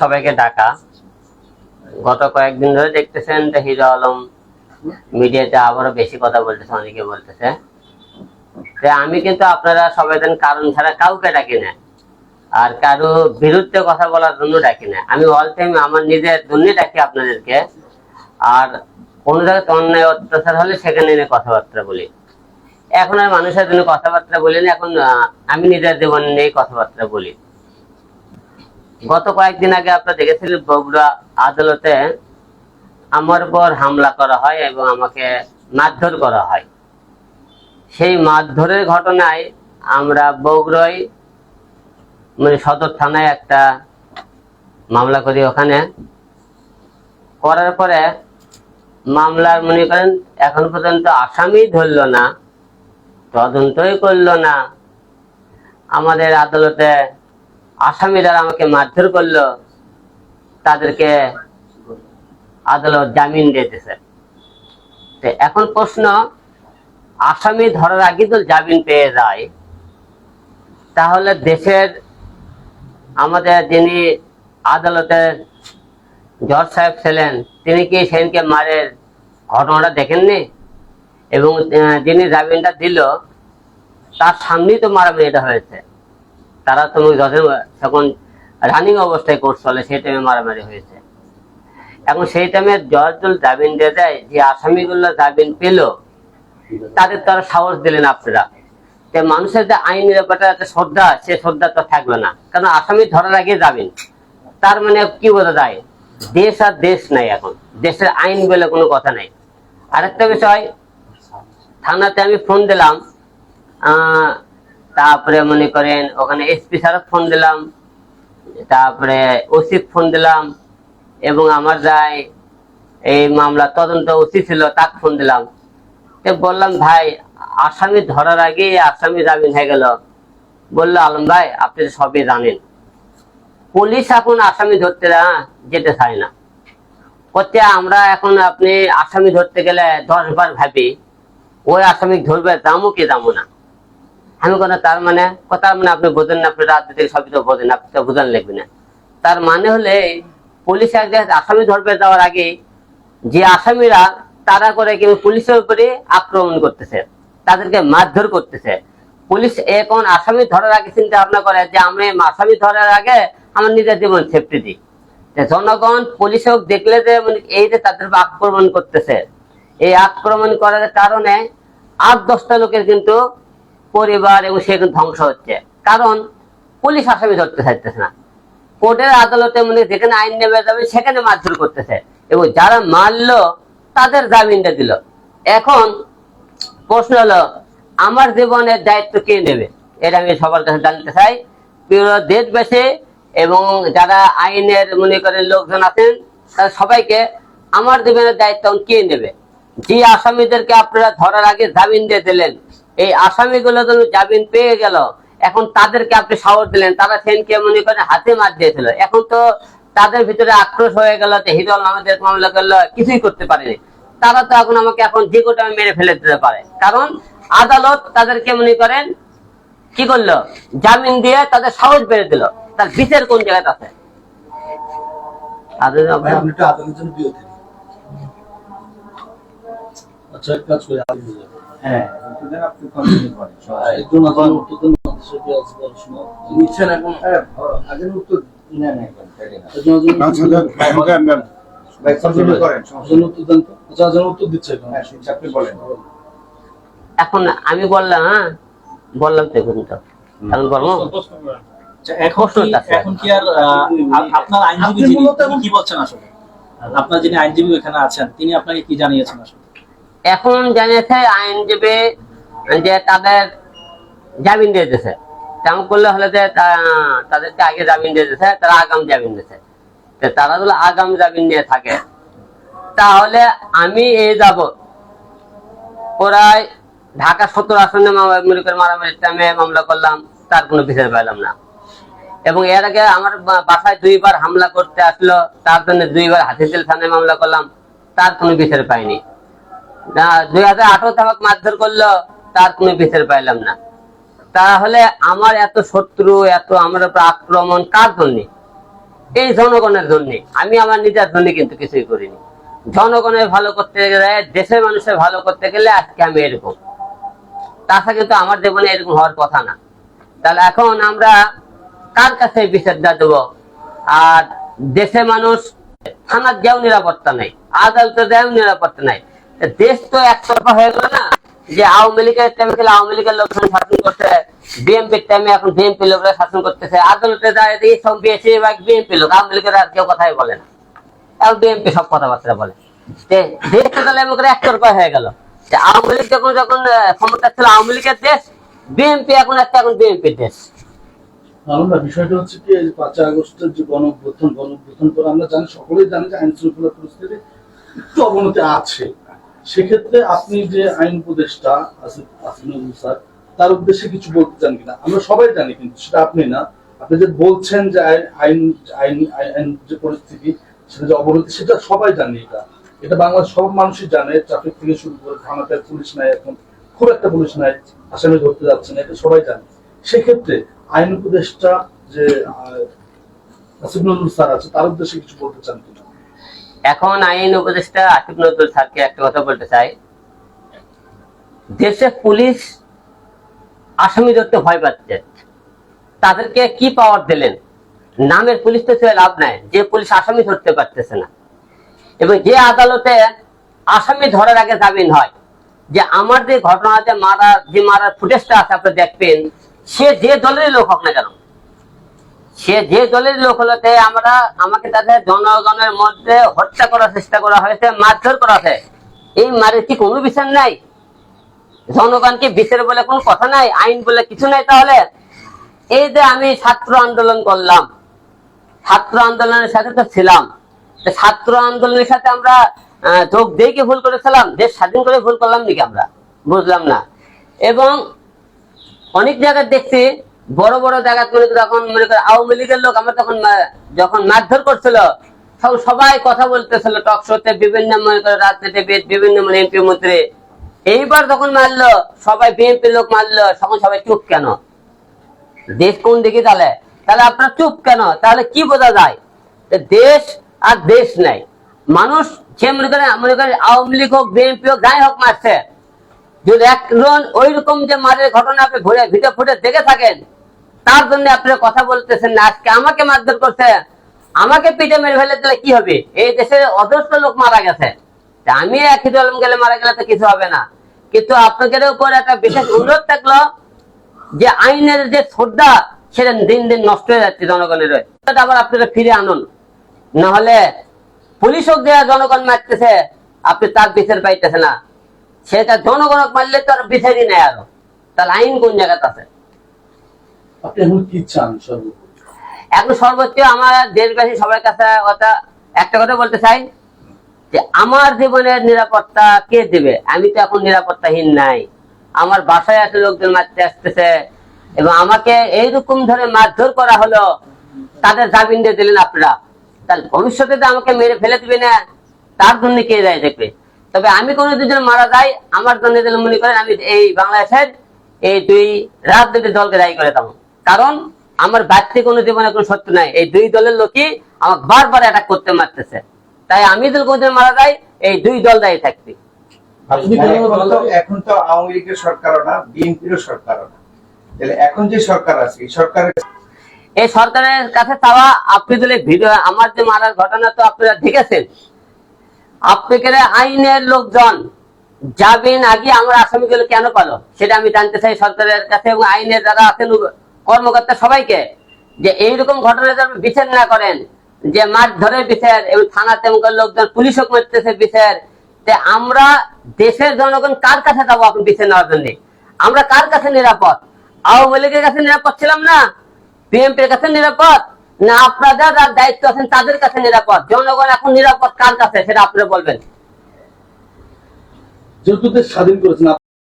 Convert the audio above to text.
সবাইকে ডাকা। গত কয়েকদিন ধরে দেখতেছেন যে হিরো আলম মিডিয়াতে আবারও বেশি কথা বলতেছে, অনেকে বলতেছে। আমি কিন্তু আপনারা সবাই জানেন কারণ ছাড়া কাউকে ডাকি না। আর কারও বিরুদ্ধে কথা বলার জন্য ডাকি না। আমি অল টাইম আমার নিজের জন্য ডাকি আপনাদেরকে। আর কোন জায়গায় অন্যায় অত্যাচার হলে সেখানে এনে কথাবার্তা বলি। এখন আর মানুষের জন্য কথাবার্তা বলি না। এখন আমি নিজের জীবন নিয়ে কথাবার্তা বলি। গত কয়েকদিন আগে আপনারা দেখেছিলেন বগুড়া আদালতে আমার উপর হামলা করা হয় এবং আমাকে মারধর করা হয়। সেই মারধরের ঘটনায় আমরা বগুড়ায় মানে সদর থানায় একটা মামলা করি ওখানে। করার পরে মামলার মনে করেন, এখন পর্যন্ত আসামি ধরলো না, তদন্তই করল না। আমাদের আদালতে আসামি যারা আমাকে মারধর করল, তাদেরকে আদালত জামিন দিতেছে তো এখন প্রশ্ন, আসামি ধরার আগে তো জামিন পেয়ে যায়, তাহলে দেশের আমাদের যিনি আদালতের জজ সাহেব ছিলেন, তিনি কি সেদিনকে মারের ঘটনাটা দেখেননি? এবং যিনি জামিনটা দিল, তার সামনেই তো মারামারি এটা হয়েছে। তারা তো জজের তখন রানিং অবস্থায় কোর্ট চলে, সেই টাইমে মারামারি হয়েছে। এখন সেই টাইমে যখন জামিন দিয়ে দেয়, যে আসামিগুলো জামিন পেল, তাদের তারা সাহস দিলেন আপনারা। যে মানুষের যে আইনের ব্যাপারটা একটা শ্রদ্ধা, সে শ্রদ্ধা তো থাকল না। কারণ আসামি ধরার আগে যাবেন তার মানে কি বোঝা যায়? দেশ আর দেশ নাই এখন। দেশের আইন বলে কোনো কথা নাই। আরেকটা বিষয়, থানাতে আমি ফোন দিলাম তারপরে মনে করেন ওখানে এসপি স্যারও ফোন দিলাম, তারপরে ওসি ফোন দিলাম এবং আমার যাই এই মামলা তদন্ত ওসি ছিল, তাকে ফোন দিলাম। বললাম, ভাই, আসামি ধরার আগে আসামি জামিন হয়ে গেল। বলল, আলম ভাই, আপনি সবই জানেন। পুলিশ এখন আসামি ধরতে যেতে চায় না। করতে আমরা এখন আপনি আসামি ধরতে গেলে দশ বার ভাবি, ওই আসামি ধরবে, দামও কি দামও না? আমি কোনো তার মানে কথা মানে আপনি বোঝেন না, আপনি থেকে সবই তো বোঝেন, আপনি তো বোঝান লাগবে না। তার মানে হলে পুলিশ এক জায়গায় আসামি ধরবে যাওয়ার আগে যে আসামিরা তারা করে কিন্তু পুলিশের উপরে আক্রমণ করতেছে, তাদেরকে মারধর করতেছে। পুলিশ এখন আসামি ধরার আগে চিন্তা ভাবনা করে যে আমি আসামি ধরার আগে আমার নিজের জীবন সেফটি দিই। জনগণ, পুলিশ হোক, দেখলে যে মানে এই যে তাদের আক্রমণ করতেছে। এই আক্রমণ করার কারণে আট দশটা লোকের কিন্তু পরিবার এবং সে কিন্তু ধ্বংস হচ্ছে। কারণ পুলিশ আসামি ধরতে চাইতেছে না। কোর্টের আদালতে মানে যেখানে আইন নেমে যাবে, সেখানে মারধর করতেছে। এবং যারা মারলো, তাদের জামিনটা দিল। এখন প্রশ্ন হলো, আমার জীবনের দায়িত্ব কে নেবে? এটা আমি সবার কাছে জানতে চাই। প্রিয় দেশবাসী এবং যারা আইনের মনে করেন লোকজন আছেন, তারা সবাইকে আমার জীবনের দায়িত্ব কে নেবে? যে আসামিদেরকে আপনারা ধরার আগে জামিন দিয়ে দিলেন এই আসামিগুলো যখন জামিন পেয়ে গেল। এখন তাদেরকে আপনি সাহস দিলেন, তারা সেনকে মনে করেন হাতে মার দিয়েছিল। এখন তো তাদের ভিতরে আক্রোশ হয়ে গেল যে হিরল আমাদের মামলা করল, কিছুই করতে পারেনি। তারা তো এখন আমাকে এখন যে কোটা মেরে ফেলে দিতে পারে। কারণ আদালত তাদেরকে মনে করেন, কি করল? জামিন দিয়ে তাদের সাহস বেড়ে দিল। তার বিচার কোন জায়গায় আছে। আচ্ছা এক কাজ করে। হ্যাঁ। এখন? এখন। এখন আমি বললাম হ্যাঁ বললাম তো এখন তো এখন বলব? আচ্ছা, এখন কি। এখন আর আহ, আপনার আইনজীবী এখন- কি বলছেন আসলে? আপনার যিনি আইনজীবী ওখানে আছেন তিনি আপনাকে কি জানিয়েছেন আসলে? এখন জানিয়েছে আইনজীবী যে তাদের জামিন দিয়ে দিয়েছে। তেমন করলে হলে যে তাদেরকে আগে জামিন দিয়ে দিয়েছে, তারা আগাম জামিন দিয়েছে। তারা যদি আগাম জামিন নিয়ে থাকে, তাহলে আমি এই যাব প্রায় ঢাকা সত্তর আসনে মামলা- মনে করে মারামারির টাইমে মামলা করলাম, তার কোনো বিচার পাইলাম না। এবং এর আগে আমার বাসায় দুইবার হামলা করতে আসলো, তার জন্য দুইবার হাতিঝিল থানায় মামলা করলাম, তার কোনো বিচার পাইনি। না দুই হাজার আঠারো আমাকে মারধর করল, তার কোনো বিচার পাইলাম না। তাহলে আমার এত শত্রু, এত আমার উপর আক্রমণ কার এই জনগণের আমি আমার নিজের কিন্তু কিছুই করিনি। জনগণের ভালো করতে গেলে, দেশের মানুষের ভালো করতে গেলে আজকে আমি এরকম। তাছাড়া কিন্তু আমার জীবনে এরকম হওয়ার কথা না। তাহলে এখন আমরা কার কাছে বিচারটা দেবো? আর দেশের মানুষ, থানার যাও নিরাপত্তা নেই আদালতে যাও নিরাপত্তা নাই। দেশ তো একতরফা হয়ে গেল না। যে আওয়ামী লীগের টাইমে গেলে আওয়ামী লীগের লোকজন শাসন করছে বিএনপির টাইমে এখন বিএনপি লোকরা শাসন করতেছে। আদালতে দাঁড়িয়ে দেখি সব বেশিরভাগ বিএনপি লোক, আওয়ামী লীগের আর কেউ কথাই বলে না। এখন বিএনপি সব কথাবার্তা বলে। যে দেশটা তাহলে করে একতরফা হয়ে গেল। আওয়ামী লীগ যখন যখন ক্ষমতা ছিল আওয়ামী লীগের দেশ বিএনপি এখন একটা এখন বিএনপির দেশ। আমরা বিষয়টা হচ্ছে কি পাঁচই আগস্টের যে গণ গণ অভ্যুত্থান করে আমরা জানি, সকলেই জানি যে আইন শৃঙ্খলা পরিস্থিতি অবনতি আছে। সেক্ষেত্রে আপনি যে আইন উপদেষ্টা আসিফ স্যার, তার উদ্দেশ্যে কিছু বলতে চান কিনা? আমরা সবাই জানি কিন্তু সেটা আপনি না। আপনি যে বলছেন যে আইন আইন আইন যে পরিস্থিতি, সেটা যে অবনতি, সেটা সবাই জানি এটা। এটা বাংলাদেশ সব মানুষই জানে। ট্রাফিক থেকে শুরু করে থানাতে পুলিশ নাই এখন। খুব একটা পুলিশ নাই, আসামি ধরতে যাচ্ছে না, এটা সবাই জানে। সেক্ষেত্রে আইন উপদেষ্টা যে আসিফ নজরুল স্যার আছে, তার উদ্দেশ্যে কিছু বলতে চান কিনা এখন আইন উপদেষ্টা আসিফ নজরুল স্যারকে একটা কথা বলতে চাই। দেশে পুলিশ আসামি ধরতে ভয় পাচ্ছে। তাদেরকে কি পাওয়ার দিলেন? নামের পুলিশ তো লাভ নাই। যে পুলিশ আসামি ধরতে পারতেছে না। এবং যে আদালতে আসামি ধরার আগে জামিন হয়, যে আমার যে ঘটনা ঘটনাতে মারা যে মারার ফুটেজটা আছে, আপনি দেখবেন, সে যে দলেরই লোক হোক না কেন সে যে দলের লোক হলোতে আমরা আমাকে তাদের জনগণের মধ্যে হত্যা করার চেষ্টা করা হয়েছে, মারধর করা হয়েছে। এই মারের কি কোনো বিচার নাই? জনগণকে বিচার বলে কোনো কথা নাই? আইন বলে কিছু নাই তাহলে? এই যে আমি ছাত্র আন্দোলন করলাম, ছাত্র আন্দোলনের সাথে তো ছিলাম। ছাত্র আন্দোলনের সাথে আমরা যোগ দিয়ে কি ভুল করেছিলাম? দেশ স্বাধীন করে ভুল করলাম নাকি আমরা? বুঝলাম না। এবং অনেক জায়গায় দেখছি বড় বড় জায়গা মনে করে মনে করে আওয়ামী লীগের লোক আমরা তখন যখন মারধর করছিল, সব সবাই কথা বলতেছিল টক শোতে বিভিন্ন মনে করে রাজনীতিবিদ বিভিন্ন মানে এমপি মন্ত্রী। এইবার যখন মারলো, সবাই বিএনপি লোক মারলো, তখন সবাই চুপ কেন? দেশ কোন দিকে তাহলে তাহলে আপনার চুপ কেন? তাহলে কি বোঝা যায়? দেশ আর দেশ নাই। মানুষ সে মনে করে মনে করে আওয়ামী লীগ হোক, বিএনপি হোক, যাই হোক মারছে। যদি একজন ওই রকম যে মারের ঘটনা আপনি ঘুরে ভিডিও ফুটে দেখে থাকেন তার জন্য আপনি কথা বলতেছেন আজকে আমাকে মারধর করছে আমাকে পিঠে মেরে ফেলে দিলে কি হবে? এই দেশে অজস্র লোক মারা গেছে। আমি একই আলম গেলে মারা গেলে তো কিছু হবে না। কিন্তু আপনাদের উপর একটা বিশেষ অনুরোধ থাকল যে আইনের যে শ্রদ্ধা, সেটা দিন দিন নষ্ট হয়ে যাচ্ছে জনগণের আবার আপনারা ফিরে আনুন। নাহলে পুলিশ হোক যে জনগণ মারতেছে, আপনি তার বিচার পাইতেছে না। সেটা জনগণক মারলে তো আর বিচারই নেই আরও। তাহলে আইন কোন জায়গাতে আছে? এখন সর্বোচ্চ আমার দেশবাসী সবার কাছে একটা কথা বলতে চাই যে আমার জীবনের নিরাপত্তা কে দেবে? আমি তো এখন নিরাপত্তাহীন নাই। আমার বাসায় এসে লোকজন মারতে আসতেছে এবং আমাকে এইরকম ধরে মারধর করা হলো, তাদের জামিন দিয়ে দিলেন আপনারা। তাহলে ভবিষ্যতে তো আমাকে মেরে ফেলে দিবে না, তার জন্য কে যায় দেখবে? তবে আমি কোনো দুজন মারা যাই আমার জন্য মনে করেন আমি এই বাংলাদেশের এই দুই রাজনৈতিক দলকে দায়ী করে দেবো। কারণ আমার ব্যক্তি কোনো জীবনে কোনো সত্য নাই। এই দুই দলের লোকই আমাকে বারবার অ্যাটাক করতে মারতেছে। তাই আমি যদি কোনোদিন মারা যাই এই দুই দল দায়ী থাকবে। এখন তো আওয়ামী লীগের সরকারও না বিএনপিরও সরকারও না। তাহলে এখন যে সরকার আছে এই সরকারের এই সরকারের কাছে চাওয়া আপনি যদি ভিডিও আমার যে মারার ঘটনা তো আপনারা দেখেছেন। আপনাদের আইনের লোকজন যাবেন আগে আমার আসামিগুলো কেন পালো সেটা আমি জানতে চাই সরকারের কাছে এবং আইনের যারা আছেন কর্মকর্তা সবাইকে যে এইরকম ঘটনা যেন বিচার না করেন, যে মার ধরে বিচার এবং থানা তেমন লোকজন, পুলিশ হোক মারতেছে বিচার, তে আমরা দেশের জনগণ কার কাছে যাব আপনি বিচার নেওয়ার জন্য? আমরা কার কাছে নিরাপদ? আওয়ামী লীগের কাছে নিরাপদ ছিলাম না? বিএনপির কাছে নিরাপদ? না আপনারা যারা দায়িত্ব আছেন তাদের কাছে নিরাপদ? জনগণ এখন নিরাপদ কার কাছে, সেটা আপনারা বলবেন। দেশ স্বাধীন করেছেন